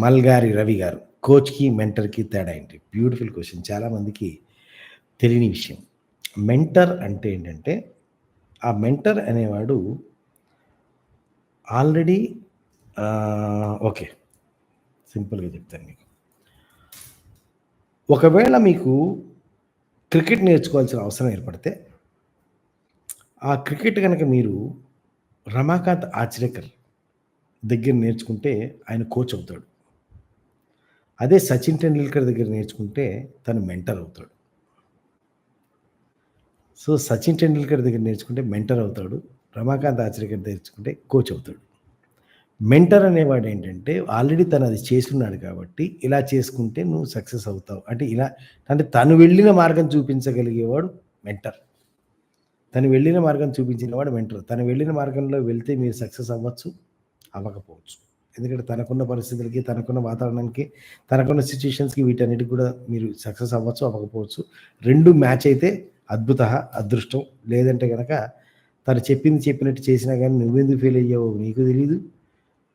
మల్గారి రవి గారు. కోచ్కి మెంటర్కి తేడా ఏంటి? బ్యూటిఫుల్ క్వశ్చన్ చాలామందికి తెలియని విషయం. మెంటర్ అంటే ఏంటంటే ఆ మెంటర్ అనేవాడు ఆల్రెడీ ఓకే సింపుల్గా చెప్తాను మీకు. ఒకవేళ మీకు క్రికెట్ నేర్చుకోవాల్సిన అవసరం ఏర్పడితే ఆ క్రికెట్ కనుక మీరు రమాకాంత్ ఆచరేకర్ దగ్గర నేర్చుకుంటే ఆయన కోచ్ అవుతాడు. అదే సచిన్ టెండూల్కర్ దగ్గర నేర్చుకుంటే తను మెంటర్ అవుతాడు. సో సచిన్ టెండూల్కర్ దగ్గర నేర్చుకుంటే మెంటర్ అవుతాడు. రమాకాంత్ ఆచరేకర్ నేర్చుకుంటే కోచ్ అవుతాడు. మెంటర్ అనేవాడు ఏంటంటే ఆల్రెడీ తను అది చేస్తున్నాడు కాబట్టి ఇలా చేసుకుంటే నువ్వు సక్సెస్ అవుతావు. అంటే ఇలా అంటే తను వెళ్ళిన మార్గం చూపించగలిగేవాడు మెంటర్. తను వెళ్ళిన మార్గం చూపించిన వాడు మెంటర్. తను వెళ్ళిన మార్గంలో వెళ్తే మీరు సక్సెస్ అవ్వచ్చు అవ్వకపోవచ్చు. ఎందుకంటే తనకున్న పరిస్థితులకి తనకున్న వాతావరణానికి తనకున్న సిచ్యుయేషన్స్కి వీటన్నిటికి కూడా మీరు సక్సెస్ అవ్వచ్చు అవ్వకపోవచ్చు. రెండు మ్యాచ్ అయితే అద్భుత అదృష్టం. లేదంటే కనుక తను చెప్పింది చెప్పినట్టు చేసినా కానీ నువ్వెందుకు ఫెయిల్ అయ్యావో నీకు తెలియదు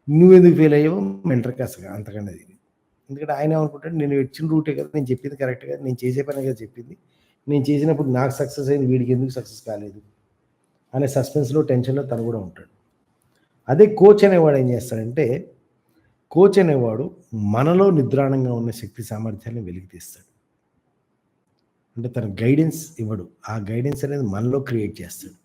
నువ్వెందుకు ఫెయిల్ అయ్యావో మెంటర్కి అసలు అంతకన్నా తెలియదు ఎందుకంటే ఆయన ఏమనుకుంటాడు నేను ఇచ్చిన రూటే కదా నేను చెప్పింది కరెక్ట్ కదా నేను చేసే పని కదా చెప్పింది. నేను చేసినప్పుడు నాకు సక్సెస్ అయింది వీడికి ఎందుకు సక్సెస్ కాలేదు? అనే సస్పెన్స్లో టెన్షన్లో తను కూడా ఉంటాడు. అదే కోచ్ అనేవాడు ఏం చేస్తాడంటే కోచ్ అనేవాడు మనలో నిద్రాణంగా ఉన్న శక్తి సామర్థ్యాన్ని వెలికి తీస్తాడు. అంటే తన గైడెన్స్ ఇవ్వడు. ఆ గైడెన్స్ అనేది మనలో క్రియేట్ చేస్తాడు.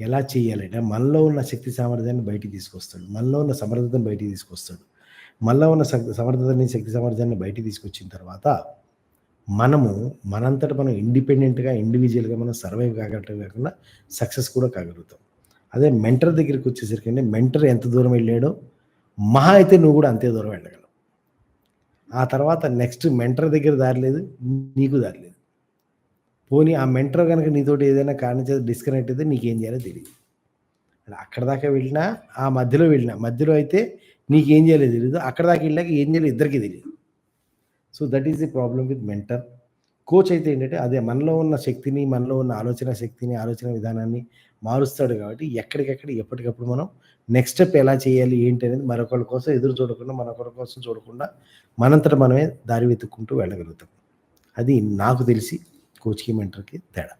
ఎలా చేయాలంటే మనలో ఉన్న శక్తి సామర్థ్యాన్ని బయటికి తీసుకొస్తాడు. మనలో ఉన్న సమర్థతను బయటికి తీసుకొస్తాడు. మనలో ఉన్న శక్తి సమర్థతని శక్తి సామర్థ్యాన్ని బయటికి తీసుకొచ్చిన తర్వాత మనము మనంతట మనం ఇండిపెండెంట్గా ఇండివిజువల్గా మనం సర్వైవ్ కాగలటం కాకుండా సక్సెస్ కూడా కాగలుగుతాం. అదే మెంటర్ దగ్గరికి వచ్చేసరికి మెంటర్ ఎంత దూరం వెళ్ళాడో మహా అయితే నువ్వు కూడా అంతే దూరం వెళ్ళగలవు. ఆ తర్వాత నెక్స్ట్ మెంటర్ దగ్గర దారిలేదు నీకు దారిలేదు పోనీ ఆ మెంటర్ కనుక నీతోటి ఏదైనా కారణం చేసి డిస్కనెక్ట్ అయితే నీకేం చేయాలో తెలియదు అక్కడ దాకా వెళ్ళినా ఆ మధ్యలో వెళ్ళినా మధ్యలో అయితే నీకేం చేయాలో తెలియదు అక్కడ దాకా వెళ్ళాక ఏం చేయాలో ఇద్దరికీ తెలియదు so that is the problem with mentor coach అయితే ఏంటంటే అదే మనలో ఉన్న శక్తిని మనలో ఉన్న ఆలోచన శక్తిని ఆలోచన విధానాన్ని మారుస్తాడు కాబట్టి ఎక్కడికెక్కడ ఎప్పటికప్పుడు మనం నెక్స్ట్ స్టెప్ ఎలా చేయాలి ఏంటి అనేది మరొకరి కోసం ఎదురు చూడకుండా మరొకరి కోసం చూడకుండా మనంతట మనమే దారి వెతుక్కుంటూ వెళ్ళగలుగుతాం. అది నాకు తెలిసి కోచ్కి మెంటర్కి తేడా.